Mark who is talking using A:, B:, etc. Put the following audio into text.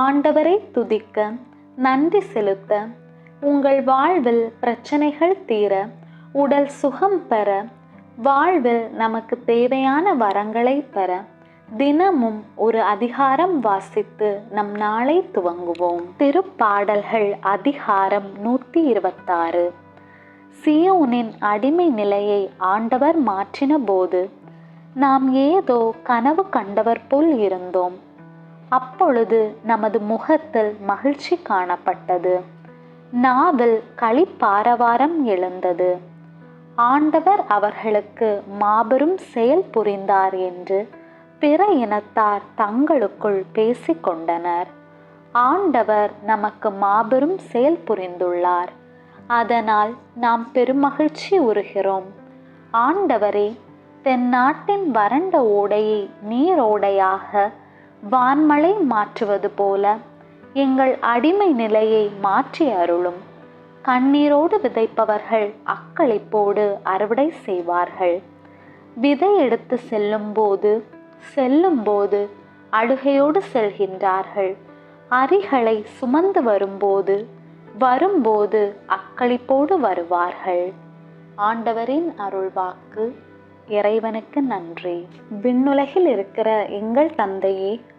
A: ஆண்டவரை துதிக்க நன்றி செலுத்த உங்கள் வாழ்வில் பிரச்சனைகள் தீர உடல் சுகம் பெற வாழ்வில் நமக்கு தேவையான வரங்களை பெற தினமும் ஒரு அதிகாரம் வாசித்து நம் நாளை துவங்குவோம். திருப்பாடல்கள் அதிகாரம் நூற்றி இருபத்தாறு. சியோனின் அடிமை நிலையை ஆண்டவர் மாற்றின போது நாம் ஏதோ கனவு கண்டவர் போல் இருந்தோம். அப்பொழுது நமது முகத்தில் மகிழ்ச்சி காணப்பட்டது. நாவில் களிப்பாரவாரம் எழுந்தது. ஆண்டவர் அவர்களுக்கு மாபெரும் செயல் புரிந்தார் என்று பிற இனத்தார் தங்களுக்குள் பேசிக்கொண்டனர் ஆண்டவர் நமக்கு மாபெரும் செயல் புரிந்துள்ளார். அதனால் நாம் பெருமகிழ்ச்சி உறுகிறோம். ஆண்டவரே தென்னாட்டின் வறண்ட ஓடையை நீரோடையாக வான்மழை மாற்றுவது போல எங்கள் அடிமை நிலையை மாற்றி அருளும். கண்ணீரோடு விதைப்பவர்கள் அக்களிப்போடு அறுவடை செய்வார்கள். விதை எடுத்து செல்லும்போது செல்லும்போது அழுகையோடு செல்கின்றார்கள். அரிகளை சுமந்து வரும்போது வரும்போது அக்களிப்போடு வருவார்கள். ஆண்டவரின் அருள்வாக்கு இறைவனுக்கு நன்றி. விண்ணுலகில் இருக்கிற எங்கள் தந்தையே